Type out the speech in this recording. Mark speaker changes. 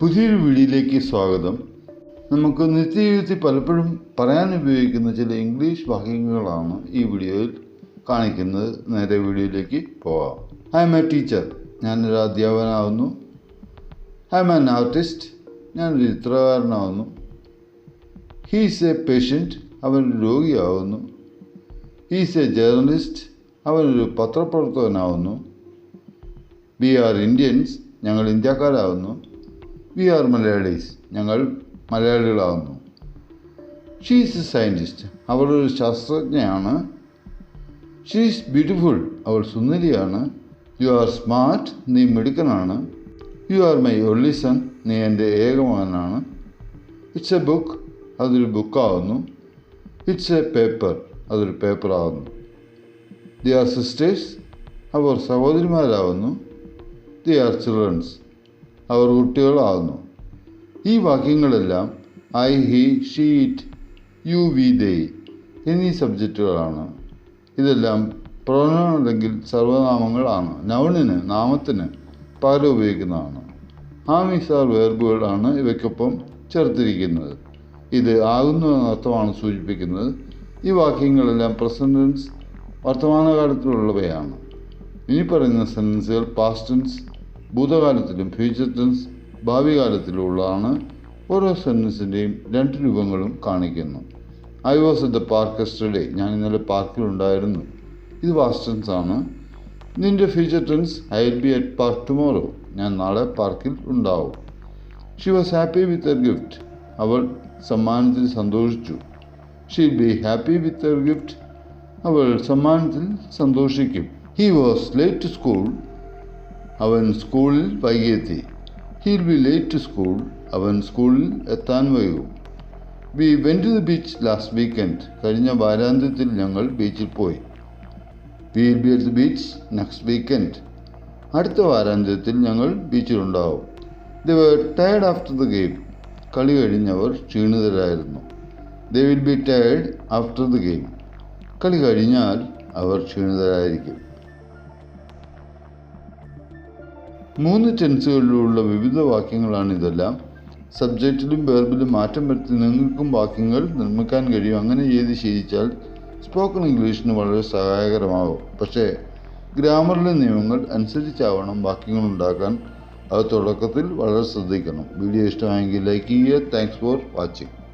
Speaker 1: പുതിയൊരു വീഡിയോയിലേക്ക് സ്വാഗതം. നമുക്ക് നിത്യജീവിതത്തിൽ പലപ്പോഴും പറയാൻ ഉപയോഗിക്കുന്ന ചില ഇംഗ്ലീഷ് വാക്യങ്ങളാണ് ഈ വീഡിയോയിൽ കാണിക്കുന്നത്. നേരെ വീഡിയോയിലേക്ക് പോവാം. ഐ എം എ ടീച്ചർ ഞാനൊരു അധ്യാപകനാവുന്നു. ഐ എം ആൻ ആർട്ടിസ്റ്റ് ഞാനൊരു ചിത്രകാരനാവുന്നു. ഹീസ് എ പേഷ്യന്റ് അവൻ രോഗിയാവുന്നു. ഹീസ് എ ജേർണലിസ്റ്റ് അവനൊരു പത്രപ്രവർത്തകനാവുന്നു. വി ആർ ഇന്ത്യൻസ് ഞങ്ങൾ ഇന്ത്യക്കാരാവുന്നു. V R Malayalees. ഞങ്ങൾ മലയാളികളാകുന്നു ഷീസ് എ സയന്റിസ്റ്റ് അവൾ ഒരു ശാസ്ത്രജ്ഞയാണ്. ഷീസ് ബ്യൂട്ടിഫുൾ അവൾ സുന്ദരിയാണ്. യു ആർ സ്മാർട്ട് നീ മിടുക്കനാണ്. You are my only son നീ എന്റെ ഏകമകനാണ്. ഇറ്റ്സ് എ ബുക്ക് അതൊരു ബുക്കാവുന്നു ഇറ്റ്സ് എ പേപ്പർ അതൊരു പേപ്പറാവുന്നു ദി ആർ സിസ്റ്റേഴ്സ് അവർ സഹോദരിമാരാവുന്നു. ദി ആർ ചിൽഡ്രൻസ് അവർ കുട്ടികളാകുന്നു ഈ വാക്യങ്ങളെല്ലാം I he she it you we they എന്നീ സബ്ജക്റ്റുകളാണ്. ഇതെല്ലാം പ്രൊനൗൺ അല്ലെങ്കിൽ സർവനാമങ്ങളാണ് നൗണിന് നാമത്തിന് പകരം ഉപയോഗിക്കുന്നതാണ്. ആമിസ് ആർ വേർബുകളാണ് ഇവയ്ക്കൊപ്പം ചേർത്തിരിക്കുന്നത്. ഇത് ആകുന്നു എന്ന അർത്ഥമാണ് സൂചിപ്പിക്കുന്നത്. ഈ വാക്യങ്ങളെല്ലാം പ്രസന്റൻസ് വർത്തമാനകാലത്തിലുള്ളവയാണ്. ഇനി പറയുന്ന സെൻസുകൾ പാസ്റ്റൻസ് ഭൂതകാലത്തിലും ഫ്യൂച്ചർ ടെൻസ് ഭാവി കാലത്തിലുള്ളതാണ് ഓരോ സെന്റൻസിന്റെയും രണ്ട് രൂപങ്ങളും കാണിക്കുന്നു. I was at the park yesterday ഞാൻ ഇന്നലെ പാർക്കിലുണ്ടായിരുന്നു. ഇത് വാസ്റ്റൻസ് ടെൻസ് ആണ്. നിന്റെ future tense I be at park tomorrow ഞാൻ നാളെ പാർക്കിൽ ഉണ്ടാവും. She was happy with her gift അവൾ സമ്മാനത്തിൽ സന്തോഷിച്ചു. She be happy with her gift അവൾ സമ്മാനത്തിൽ സന്തോഷിക്കും. He was late to school അവൻ സ്കൂളിൽ വൈകിയെത്തി. He'll be late to school അവൻ സ്കൂളിൽ എത്താൻ വൈകും. We went to the beach last weekend കഴിഞ്ഞ വാരാന്ത്യത്തിൽ ഞങ്ങൾ ബീച്ചിൽ പോയി. Will be at the beach next weekend അടുത്ത വാരാന്ത്യത്തിൽ ഞങ്ങൾ ബീച്ചിലുണ്ടാവും they were tired after the game കളി കഴിഞ്ഞവർ ക്ഷീണിതരായിരുന്നു. They will be tired after the game കളി കഴിഞ്ഞാൽ അവർ ക്ഷീണിതരായിരിക്കും. മൂന്ന് ടെൻസുകളിലുള്ള വിവിധ വാക്യങ്ങളാണ് ഇതെല്ലാം. സബ്ജക്റ്റിലും വേർബിലും മാറ്റം വരുത്തി നിങ്ങൾക്കും വാക്യങ്ങൾ നിർമ്മിക്കാൻ കഴിയും. അങ്ങനെ ചെയ്ത് ശീലിച്ചാൽ സ്പോക്കൺ ഇംഗ്ലീഷിന് വളരെ സഹായകരമാകും. പക്ഷേ ഗ്രാമറിലെ നിയമങ്ങൾ അനുസരിച്ചാവണം വാക്യങ്ങൾ ഉണ്ടാക്കാൻ. അത് തുടക്കത്തിൽ വളരെ ശ്രദ്ധിക്കണം. വീഡിയോ ഇഷ്ടമായെങ്കിൽ ലൈക്ക് ചെയ്യുക. Thanks for watching